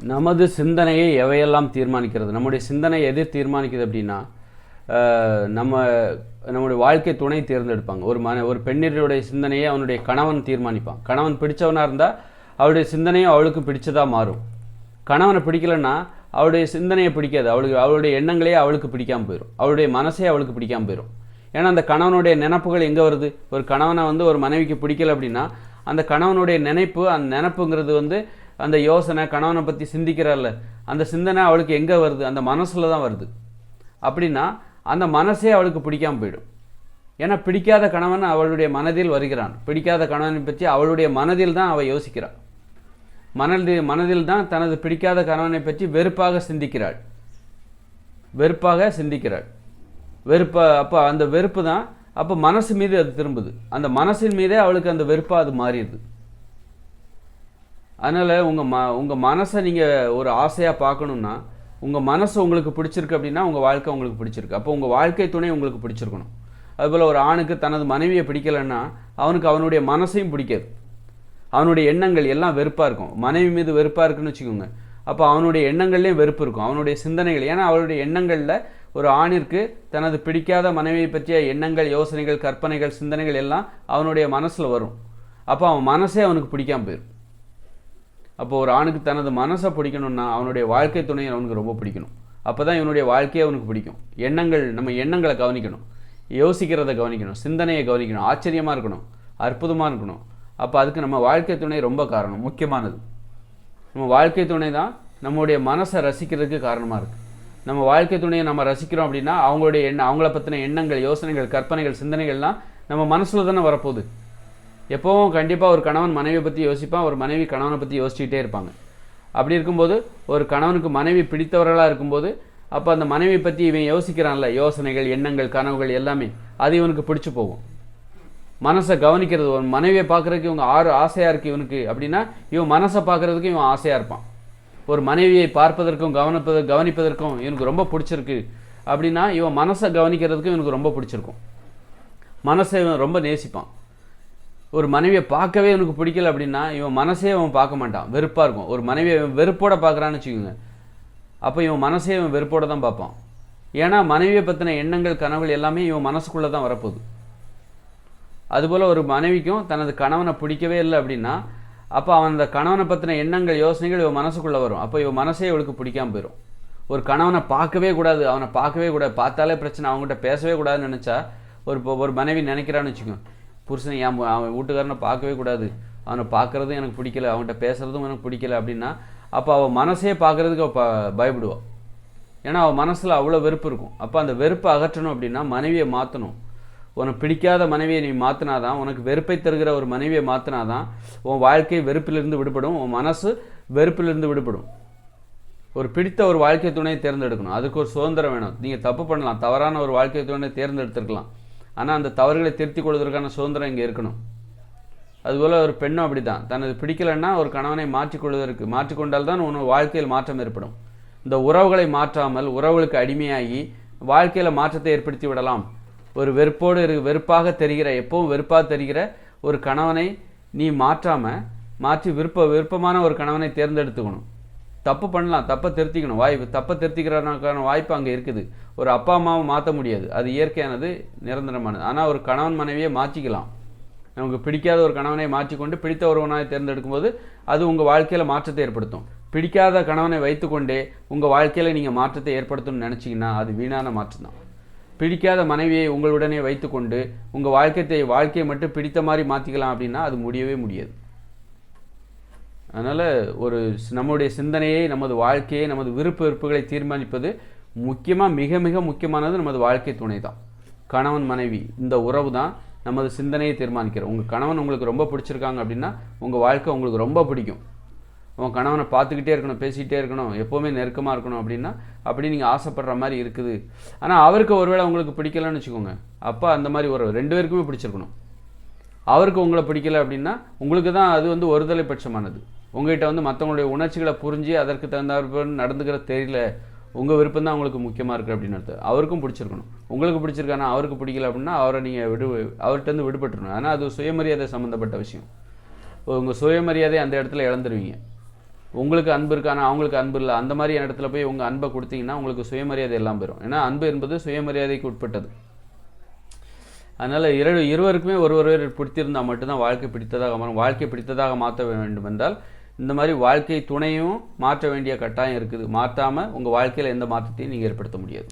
நமது சிந்தனையை எவையெல்லாம் தீர்மானிக்கிறது? நம்முடைய சிந்தனை எது தீர்மானிக்குது அப்படின்னா நம்ம நம்முடைய வாழ்க்கை துணை தேர்ந்தெடுப்பாங்க. ஒரு மன ஒரு பெண்ணினுடைய சிந்தனையை அவனுடைய கணவன் தீர்மானிப்பான். கணவன் பிடிச்சவனாக இருந்தால் அவளுடைய சிந்தனையும் அவளுக்கு பிடிச்சதாக மாறும். கணவனை பிடிக்கலன்னா அவளுடைய சிந்தனையை பிடிக்காது. அவளுக்கு அவளுடைய எண்ணங்களே அவளுக்கு பிடிக்காமல் போயிடும் அவளுடைய மனசே அவளுக்கு பிடிக்காமல் போயிடும் ஏன்னா அந்த கணவனுடைய நினப்புகள் எங்கே வருது? ஒரு கணவனை வந்து ஒரு மனைவிக்கு பிடிக்கல அப்படின்னா அந்த கணவனுடைய நினைப்பு அந்த நினப்புங்கிறது வந்து அந்த யோசனை கணவனை பற்றி சிந்திக்கிறாள்ல அந்த சிந்தனை அவளுக்கு எங்கே வருது? அந்த மனசில் தான் வருது. அப்படின்னா அந்த மனசே அவளுக்கு பிடிக்காமல் போயிடும். ஏன்னா பிடிக்காத கணவன் அவளுடைய மனதில் வருகிறான். பிடிக்காத கணவனை பற்றி அவளுடைய மனதில் தான் அவள் யோசிக்கிறாள். மனதில் மனதில் தான் தனது பிடிக்காத கணவனை பற்றி வெறுப்பாக சிந்திக்கிறாள். வெறுப்பாக சிந்திக்கிறாள். வெறுப்பா அப்போ அந்த வெறுப்பு தான் அப்போ மனசு மீது அது திரும்புது. அந்த மனசின் மீதே அவளுக்கு அந்த வெறுப்பாக அது மாறிடுது. அதனால் உங்கள் ம உங்கள் மனசை நீங்கள் ஒரு ஆசையாக பார்க்கணுன்னா உங்கள் மனசு உங்களுக்கு பிடிச்சிருக்கு அப்படின்னா உங்கள் வாழ்க்கை உங்களுக்கு பிடிச்சிருக்கு. அப்போ உங்கள் வாழ்க்கை துணை உங்களுக்கு பிடிச்சிருக்கணும். அதுபோல் ஒரு ஆணுக்கு தனது மனைவியை பிடிக்கலைன்னா அவனுக்கு அவனுடைய மனசையும் பிடிக்காது. அவனுடைய எண்ணங்கள் எல்லாம் வெறுப்பாக இருக்கும். மனைவி மீது வெறுப்பாக இருக்குன்னு வச்சுக்கோங்க. அப்போ அவனுடைய எண்ணங்கள்லேயும் வெறுப்பு இருக்கும். அவனுடைய சிந்தனைகள். ஏன்னா அவளுடைய எண்ணங்களில் ஒரு ஆணிற்கு தனது பிடிக்காத மனைவியை பற்றிய எண்ணங்கள் யோசனைகள் கற்பனைகள் சிந்தனைகள் எல்லாம் அவனுடைய மனசில் வரும். அப்போ அவன் மனசே அவனுக்கு பிடிக்காம போயிடும் அப்போ ஒரு ஆணுக்கு தனது மனசை பிடிக்கணும்னா அவனுடைய வாழ்க்கை துணையை அவனுக்கு ரொம்ப பிடிக்கணும். அப்போ தான் இவனுடைய வாழ்க்கையே அவனுக்கு பிடிக்கும். எண்ணங்கள் நம்ம எண்ணங்களை கவனிக்கணும். யோசிக்கிறத கவனிக்கணும். சிந்தனையை கவனிக்கணும். ஆச்சரியமாக இருக்கணும். அற்புதமாக இருக்கணும். அப்போ அதுக்கு நம்ம வாழ்க்கை துணை ரொம்ப காரணம் முக்கியமானது. நம்ம வாழ்க்கை துணை தான் நம்மளுடைய மனசை ரசிக்கிறதுக்கு காரணமாக இருக்குது நம்ம வாழ்க்கை துணையை நம்ம ரசிக்கிறோம் அப்படின்னா அவங்களுடைய எண்ண அவங்கள பற்றின எண்ணங்கள் யோசனைகள் கற்பனைகள் சிந்தனைகள்லாம் நம்ம மனசில் தானே வரப்போகுது. எப்போவும் கண்டிப்பாக ஒரு கணவன் மனைவியை பற்றி யோசிப்பான் ஒரு மனைவி கணவனை பற்றி யோசிச்சுக்கிட்டே இருப்பாங்க. அப்படி இருக்கும்போது ஒரு கணவனுக்கு மனைவி பிடித்தவர்களாக இருக்கும்போது அப்போ அந்த மனைவியை பற்றி இவன் யோசிக்கிறான்ல யோசனைகள் எண்ணங்கள் கனவுகள் எல்லாமே அது இவனுக்கு பிடிச்சி போகும். மனசை கவனிக்கிறது ஒரு மனைவியை பார்க்குறதுக்கு இவங்க ஆறு ஆசையாக இருக்குது இவனுக்கு அப்படின்னா இவன் மனசை பார்க்குறதுக்கு இவன் ஆசையாக இருப்பான். ஒரு மனைவியை பார்ப்பதற்கும் கவனிப்பது கவனிப்பதற்கும் இவனுக்கு ரொம்ப பிடிச்சிருக்கு அப்படின்னா இவன் மனசை கவனிக்கிறதுக்கும் இவனுக்கு ரொம்ப பிடிச்சிருக்கும். மனசை இவன் ரொம்ப நேசிப்பான். ஒரு மனைவியை பார்க்கவே இவனுக்கு பிடிக்கல அப்படின்னா இவன் மனசே அவன் பார்க்க மாட்டான். வெறுப்பாக இருக்கும். ஒரு மனைவியை வெறுப்போட பார்க்குறான்னு வச்சுக்கோங்க. அப்போ இவன் மனசே இவன் வெறுப்போட தான் பார்ப்பான். ஏன்னா மனைவியை பற்றின எண்ணங்கள் கனவுகள் எல்லாமே இவன் மனசுக்குள்ளே தான் வரப்போகுது. அதுபோல் ஒரு மனைவிக்கும் தனது கணவனை பிடிக்கவே இல்லை அப்படின்னா அப்போ அவன் அந்த கணவனை பற்றின எண்ணங்கள் யோசனைகள் இவன் மனசுக்குள்ளே வரும். அப்போ இவன் மனசே இவளுக்கு பிடிக்காமல் போயிடும் ஒரு கணவனை பார்க்கவே கூடாது அவனை பார்க்கவே கூடாது. பார்த்தாலே பிரச்சனை அவங்ககிட்ட பேசவே கூடாதுன்னு நினச்சா ஒரு ஒரு மனைவி நினைக்கிறான்னு வச்சுக்கோங்க. புருஷனை என் அவன் வீட்டுக்காரனை பார்க்கவே கூடாது. அவனை பார்க்குறதும் எனக்கு பிடிக்கல. அவன்கிட்ட பேசுகிறதும் எனக்கு பிடிக்கல அப்படின்னா அப்போ அவள் மனசே பார்க்குறதுக்கு அவள் ப பயப்படுவாள் ஏன்னா அவள் மனசில் அவ்வளோ வெறுப்பு இருக்கும். அப்போ அந்த வெறுப்பை அகற்றணும் அப்படின்னா மனைவியை மாற்றணும் உனக்கு பிடிக்காத மனைவியை நீ மாற்றினாதான் உனக்கு வெறுப்பை தருகிற ஒரு மனைவியை மாற்றினாதான் உன் வாழ்க்கை வெறுப்பிலிருந்து விடுபடும். உன் மனசு வெறுப்பிலிருந்து விடுபடும். ஒரு பிடித்த ஒரு வாழ்க்கை துணையை தேர்ந்தெடுக்கணும். அதுக்கு ஒரு சுதந்திரம் வேணும். நீங்கள் தப்பு பண்ணலாம். தவறான ஒரு வாழ்க்கை துணையை தேர்ந்தெடுத்துருக்கலாம். ஆனால் அந்த தவறுகளை திருத்திக் கொள்வதற்கான சுதந்திரம் இங்கே இருக்கணும். அதுபோல் ஒரு பெண்ணும் அப்படி தான் தனது பிடிக்கலைன்னா ஒரு கணவனை மாற்றிக்கொள்வதற்கு மாற்றிக்கொண்டால் தான் உன் வாழ்க்கையில் மாற்றம் ஏற்படும். இந்த உறவுகளை மாற்றாமல் உறவுகளுக்கு அடிமையாகி வாழ்க்கையில் மாற்றத்தை ஏற்படுத்தி விடலாம். ஒரு வெறுப்போடு இரு வெறுப்பாக தெரிகிற எப்பவும் வெறுப்பாக தெரிகிற ஒரு கணவனை நீ மாற்றாமல் மாற்றி விருப்ப விருப்பமான ஒரு கணவனை தேர்ந்தெடுத்துக்கணும். தப்பு பண்ணலாம் தப்பை திருத்திக்கணும். வாய்ப்பு தப்பை திருத்திக்கிறதுக்கான வாய்ப்பு அங்கே இருக்குது. ஒரு அப்பா அம்மாவை மாற்ற முடியாது. அது இயற்கையானது நிரந்தரமானது. ஆனால் ஒரு கணவன் மனைவியை மாற்றிக்கலாம். நமக்கு பிடிக்காத ஒரு கணவனை மாற்றிக்கொண்டு பிடித்த ஒருவனாய் தேர்ந்தெடுக்கும்போது அது உங்கள் வாழ்க்கையில் மாற்றத்தை ஏற்படுத்தும். பிடிக்காத கணவனை வைத்துக்கொண்டே உங்கள் வாழ்க்கையில் நீங்கள் மாற்றத்தை ஏற்படுத்தணும்னு நினச்சிங்கன்னா அது வீணான மாற்றம் தான். பிடிக்காத மனைவியை உங்களுடனே வைத்துக்கொண்டு உங்கள் வாழ்க்கையை வாழ்க்கையை மட்டும் பிடித்த மாதிரி மாற்றிக்கலாம் அப்படின்னா அது முடியவே முடியாது. அதனால் ஒரு நம்முடைய சிந்தனையை நமது வாழ்க்கையை நமது விருப்ப வெறுப்புகளை தீர்மானிப்பது முக்கியமாக மிக மிக முக்கியமானது நமது வாழ்க்கை துணை தான் கணவன் மனைவி இந்த உறவு தான் நமது சிந்தனையை தீர்மானிக்கிறோம் உங்கள் கணவன் உங்களுக்கு ரொம்ப பிடிச்சிருக்காங்க அப்படின்னா உங்கள் வாழ்க்கை உங்களுக்கு ரொம்ப பிடிக்கும். உன் கணவனை பார்த்துக்கிட்டே இருக்கணும் பேசிக்கிட்டே இருக்கணும் எப்போவுமே நெருக்கமாக இருக்கணும் அப்படின்னா அப்படி நீங்கள் ஆசைப்படுற மாதிரி இருக்குது. ஆனால் அவருக்கு ஒருவேளை உங்களுக்கு பிடிக்கலன்னு வச்சுக்கோங்க. அப்போ அந்த மாதிரி ஒரு ரெண்டு பேருக்குமே பிடிச்சிருக்கணும். அவருக்கு உங்களை பிடிக்கல அப்படின்னா உங்களுக்கு தான் அது வந்து ஒருதலை பட்சமானது உங்ககிட்ட வந்து மற்றவங்களுடைய உணர்ச்சிகளை புரிஞ்சு அதற்கு தகுந்தாற்போல் நடந்துக்கிற தெரியல. உங்கள் விருப்பம் தான் உங்களுக்கு முக்கியமாக இருக்குது அப்படின்னு அர்த்தம். அவருக்கும் பிடிச்சிருக்கணும். உங்களுக்கு பிடிச்சிருக்கானா அவருக்கு பிடிக்கல அப்படின்னா அவரை நீங்கள் விடு அவர்கிட்டருந்து விடுபட்டுருணும் ஆனால் அது சுயமரியாதை சம்மந்தப்பட்ட விஷயம். உங்கள் சுயமரியாதை அந்த இடத்துல இழந்துருவீங்க. உங்களுக்கு அன்பு இருக்கானா அவங்களுக்கு அன்பு இல்லை. அந்த மாதிரி இடத்துல போய் உங்கள் அன்பை கொடுத்தீங்கன்னா உங்களுக்கு சுயமரியாதை எல்லாம் போயிடும் ஏன்னா அன்பு என்பது சுயமரியாதைக்கு உட்பட்டது. அதனால் இரு இருவருக்குமே ஒருவரை பிடித்திருந்தால் மட்டும்தான் வாழ்க்கை பிடித்ததாக மாறும். வாழ்க்கை பிடித்ததாக மாற்ற வேண்டும் என்றால் இந்த மாதிரி வாழ்க்கை துணையும் மாற்ற வேண்டிய கட்டாயம் இருக்குது. மாற்றாமல் உங்கள் வாழ்க்கையில் எந்த மாற்றத்தையும் நீங்கள் ஏற்படுத்த முடியாது.